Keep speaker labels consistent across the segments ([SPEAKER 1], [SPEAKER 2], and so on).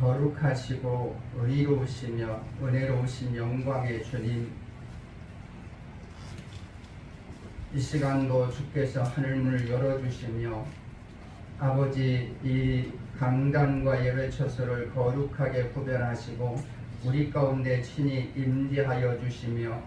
[SPEAKER 1] 거룩하시고 의로우시며 은혜로우신 영광의 주님. 이 시간도 주께서 하늘문을 열어주시며 아버지 이 강단과 예배처소를 거룩하게 구별하시고 우리 가운데 친히 임재하여 주시며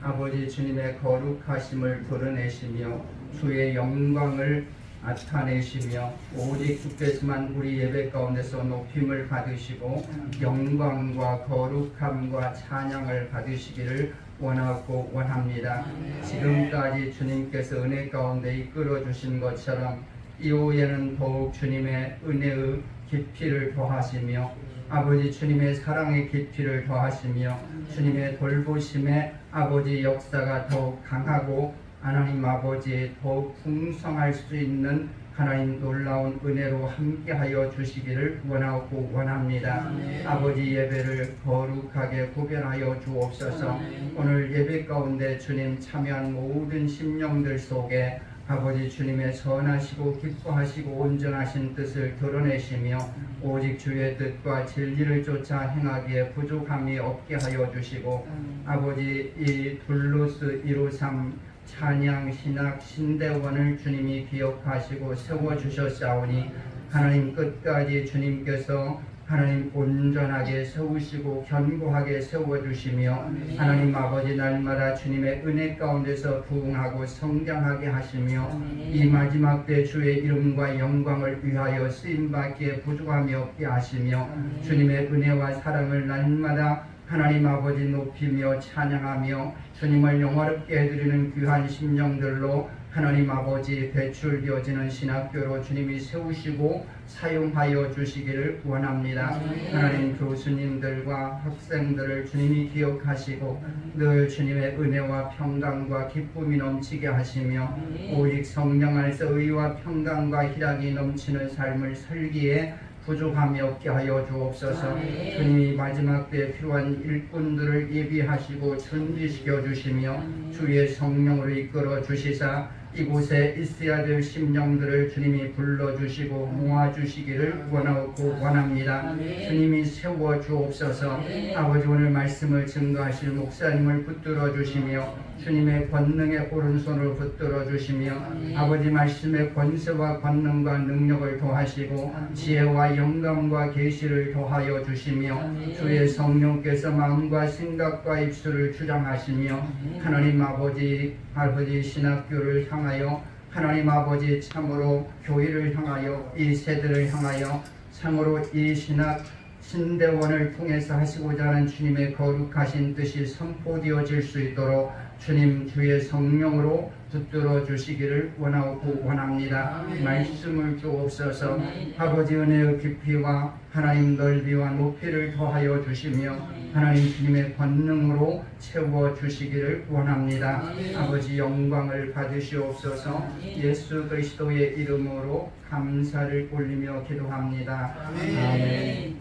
[SPEAKER 1] 아버지 주님의 거룩하심을 드러내시며 주의 영광을 나타내시며 오직 주께서만 우리 예배 가운데서 높임을 받으시고 영광과 거룩함과 찬양을 받으시기를 원하고 원합니다. 지금까지 주님께서 은혜 가운데 이끌어 주신 것처럼 이후에는 더욱 주님의 은혜의 깊이를 더하시며 아버지 주님의 사랑의 깊이를 더하시며 주님의 돌보심의 아버지 역사가 더욱 강하고 하나님 아버지 더욱 풍성할 수 있는 하나님 놀라운 은혜로 함께하여 주시기를 원하고 원합니다. 아버지 예배를 거룩하게 구별하여 주옵소서. 오늘 예배 가운데 주님 참여한 모든 심령들 속에 아버지 주님의 선하시고 기뻐하시고 온전하신 뜻을 드러내시며 오직 주의 뜻과 진리를 쫓아 행하기에 부족함이 없게 하여 주시고 아버지 이 둘로스 이루삼 찬양 신학 신대원을 주님이 기억하시고 세워 주셨사오니 하나님 끝까지 주님께서 하나님 온전하게 세우시고 견고하게 세워주시며 하나님 아버지 날마다 주님의 은혜 가운데서 부흥하고 성장하게 하시며 이 마지막 때 주의 이름과 영광을 위하여 쓰임받기에 부족함이 없게 하시며 주님의 은혜와 사랑을 날마다 하나님 아버지 높이며 찬양하며 주님을 영화롭게 해드리는 귀한 심령들로 하나님 아버지 배출되어지는 신학교로 주님이 세우시고 사용하여 주시기를 원합니다. 하나님 교수님들과 학생들을 주님이 기억하시고 늘 주님의 은혜와 평강과 기쁨이 넘치게 하시며 오직 성령 안에서 의와 평강과 희락이 넘치는 삶을 살기에 부족함이 없게 하여 주옵소서. 주님이 마지막 때에 필요한 일꾼들을 예비하시고 준비시켜 주시며 주의 성령으로 이끌어 주시사 이곳에 있어야 될 심령들을 주님이 불러 주시고 모아 주시기를 원하고 원합니다. 주님이 세워 주옵소서. 아버지 오늘 말씀을 증거하실 목사님을 붙들어 주시며 주님의 권능의 오른손을 붙들어 주시며 아버지 말씀의 권세와 권능과 능력을 더하시고 지혜와 영감과 계시를 더하여 주시며 주의 성령께서 마음과 생각과 입술을 주장하시며 하나님 아버지 아버지 신학교를 향하 여 하나님 아버지 참으로 교회를 향하여 이 세대를 향하여 참으로 이 신학 신대원을 통해서 하시고자 하는 주님의 거룩하신 뜻이 선포되어질 수 있도록 주님 주의 성령으로 붙들어 주시기를 원하고 원합니다. 말씀을 주옵소서 아버지 은혜의 깊이와 하나님 넓이와 높이를 더하여 주시며 하나님 주님의 권능으로 채워 주시기를 원합니다. 아버지 영광을 받으시옵소서 예수 그리스도의 이름으로 감사를 올리며 기도합니다. 아멘.
[SPEAKER 2] 네,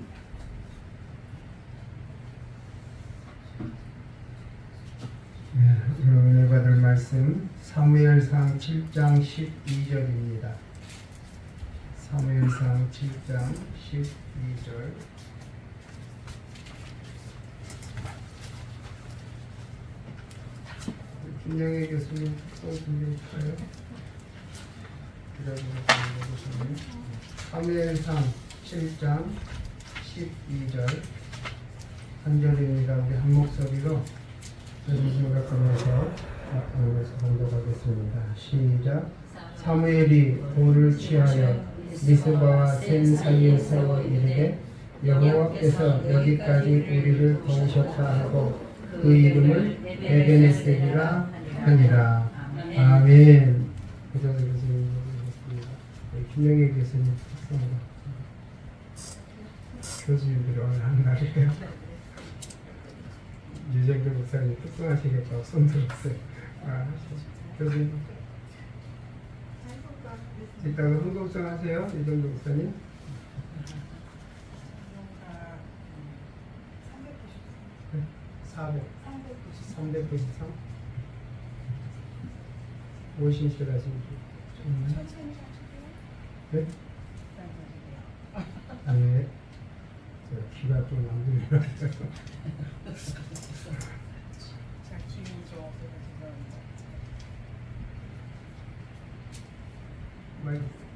[SPEAKER 2] 오늘 받을 말씀 사무엘상 7장 12절입니다. 사무엘상 7장 12절 김영애 교수님 또 준비해주세요. 기다려주세요. 사무엘상 7장 12절 한 절입니다. 우리 한 목소리로 꺼내서 앞으로서 공독하겠습니다. 시작. 사무엘이 돌을 취하여 미스바와 센 사이에 세워 이르되 여호와께서 여기까지 우리를 도우셨다 하고 그 이름을 에베네셀이라 하니라. 아멘. 그동안 교수님. 김영애 교수님 습니다 교수님들이 오늘 한 날이에요. 유정도 목사님 특성하시겠다고 손 들었어요. 아, 교수님. 이따가 흥국성 하세요, 유정도 목사님. 네, 400, 393. 오신실 하신 분. 네? 네.
[SPEAKER 3] 저 귀가 좀 안 들려요.
[SPEAKER 2] 잘 키우죠.
[SPEAKER 3] 마이크. 아니,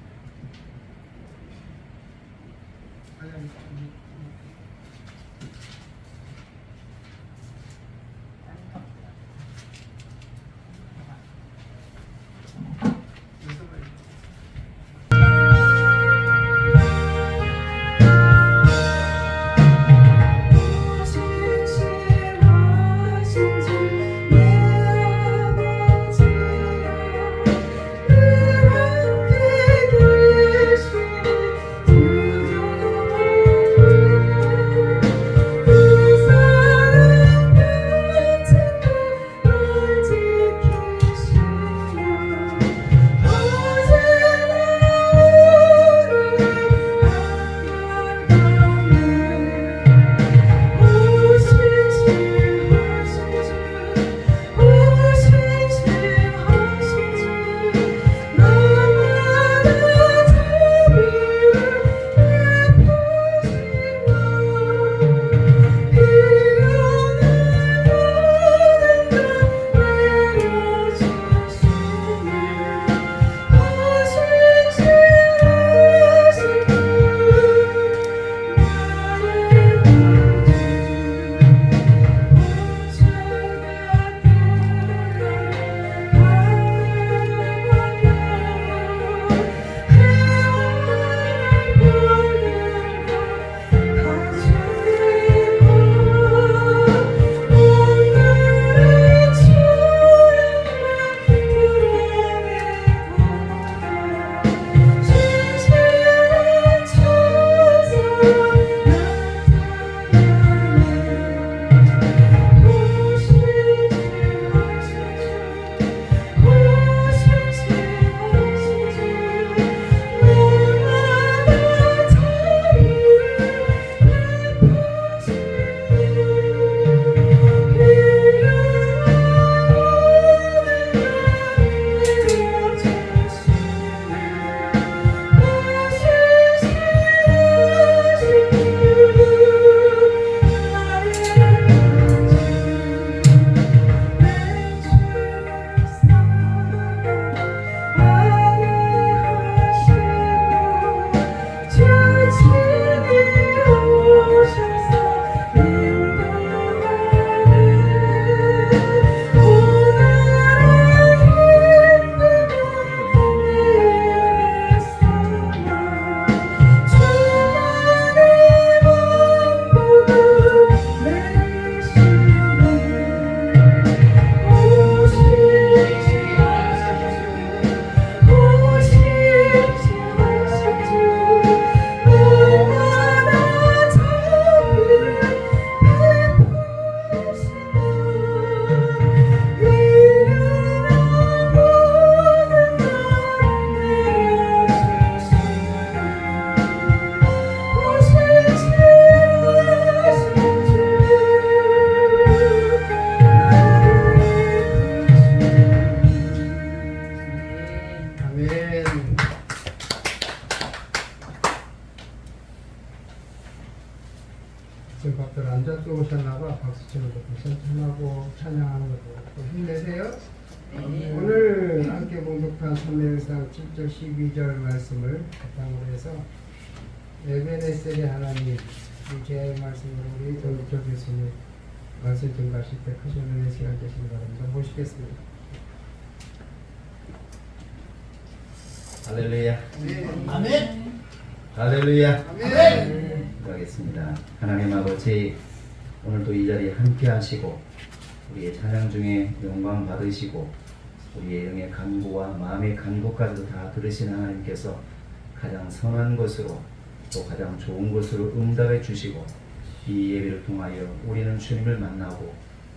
[SPEAKER 3] 7절 12절 말씀을 바탕으로 해서 에베네셀의 하나님 이제 말씀으로 우리 정기적 교수님 말씀 증가하실 때 크신 은혜 시간 되시기 바랍니다. 모시겠습니다.
[SPEAKER 4] 할렐루야.
[SPEAKER 2] 아멘.
[SPEAKER 4] 할렐루야.
[SPEAKER 2] 아멘.
[SPEAKER 4] 기도하겠습니다. 하나님 아버지 오늘도 이 자리에 함께 하시고 우리의 찬양 중에 영광 받으시고 우리의 영의 간구와 마음의 간구까지도 다 들으시는 하나님께서 가장 선한 것으로 또 가장 좋은 것으로 응답해 주시고 이 예배를 통하여 우리는 주님을 만나고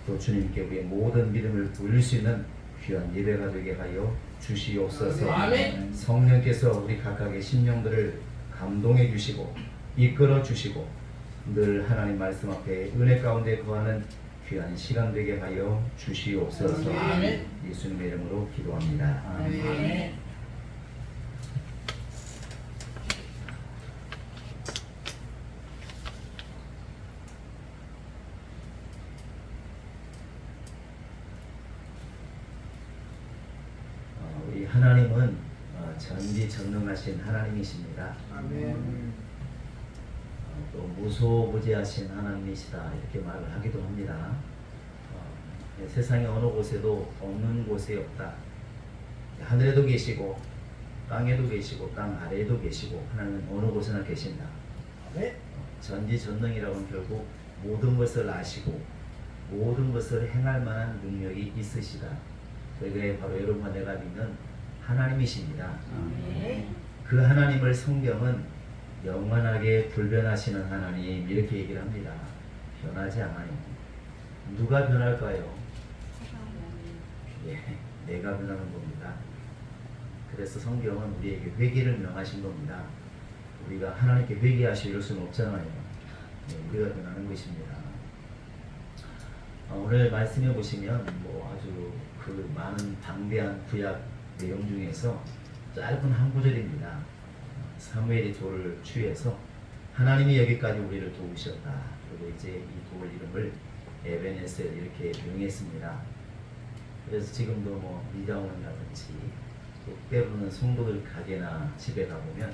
[SPEAKER 4] 또 주님께 우리의 모든 믿음을 돌릴 수 있는 귀한 예배가 되게 하여 주시옵소서.
[SPEAKER 2] 아멘.
[SPEAKER 4] 성령께서 우리 각각의 심령들을 감동해 주시고 이끌어 주시고 늘 하나님 말씀 앞에 은혜 가운데 거하는 귀한 시간 되게 하여 주시옵소서.
[SPEAKER 2] 아멘.
[SPEAKER 4] 예수님의 이름으로 기도합니다. 아멘.
[SPEAKER 2] 아멘.
[SPEAKER 4] 어, 하나님은 어, 전지전능하신 하나님이십니다.
[SPEAKER 3] 아멘.
[SPEAKER 4] 어, 또 무소부지하신 하나님이시다 이렇게 말을 하기도 합니다. 어, 네, 세상의 어느 곳에도 없는 곳이 없다. 하늘에도 계시고 땅에도 계시고 땅 아래에도 계시고 하나님은 어느 곳에나 계신다.
[SPEAKER 3] 아멘.
[SPEAKER 4] 전지전능이라고는 결국 모든 것을 아시고 모든 것을 행할 만한 능력이 있으시다. 그게 바로 여러분과 내가 믿는 하나님이십니다. 그 하나님을 성경은 영원하게 불변하시는 하나님 이렇게 얘기를 합니다. 변하지 않아요. 누가 변할까요? 예, 내가 변하는 겁니다. 그래서 성경은 우리에게 회개를 명하신 겁니다. 우리가 하나님께 회개하시 이럴 수는 없잖아요. 예, 우리가 변하는 것입니다. 어, 오늘 말씀해 보시면 뭐 아주 그 많은 방대한 구약 내용 중에서 짧은 한 구절입니다. 사무엘이 돌을 취해서 하나님이 여기까지 우리를 도우셨다. 그리고 이제 이 돌 이름을 에베네셀 이렇게 명했습니다. 그래서 지금도 뭐 미자원이라든지 또 때로는 성도들 가게나 집에 가보면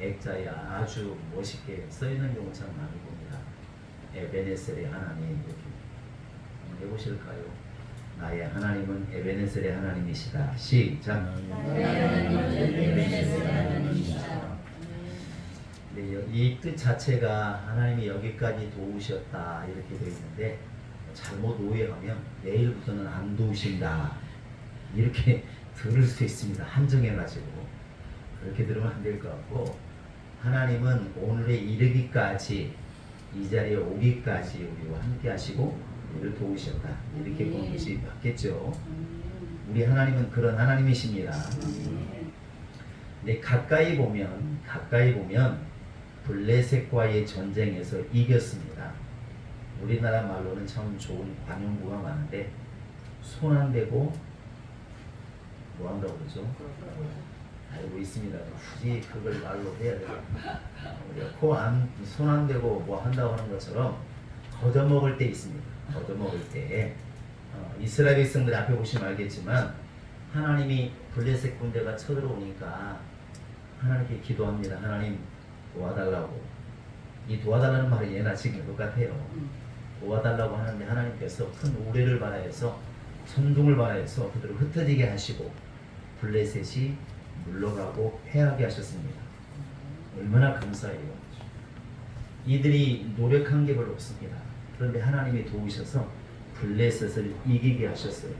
[SPEAKER 4] 액자에 아주 멋있게 써 있는 경우 참 많이 봅니다. 에베네셀의 하나님 이렇게 해보실까요? 나의 하나님은 에베네셀의 하나님이시다. 시작. 네, 이 뜻 자체가 하나님이 여기까지 도우셨다 이렇게 되어 있는데 잘못 오해하면 내일부터는 안 도우신다. 이렇게 들을 수 있습니다. 한정해 가지고. 그렇게 들으면 안 될 것 같고 하나님은 오늘에 이르기까지 이 자리에 오기까지 우리와 함께 하시고 우리를 도우셨다. 이렇게 보는 것이 맞겠죠. 우리 하나님은 그런 하나님이십니다. 근데 가까이 보면 가까이 보면 블레셋과의 전쟁에서 이겼습니다. 우리나라 말로는 참 좋은 관용구가 많은데 손 안 대고 뭐 한다고 그러죠? 알고 있습니다. 굳이 그걸 말로 해야 돼요. 코안 손 안 대고 뭐 한다고 하는 것처럼 걷어먹을 때 있습니다. 걷어먹을 때 어, 이스라엘 백성들 앞에 보시면 알겠지만 하나님이 블레셋 군대가 쳐들어오니까 하나님께 기도합니다. 하나님 도와달라고. 이 도와달라는 말이 예나 지금 똑같아요. 도와달라고 하는데 하나님께서 큰 우레를 발하여서 천둥을 발하여서 그들을 흩어지게 하시고 블레셋이 물러가고 패하게 하셨습니다. 얼마나 감사해요. 이들이 노력한 게 별로 없습니다. 그런데 하나님이 도우셔서 블레셋을 이기게 하셨어요.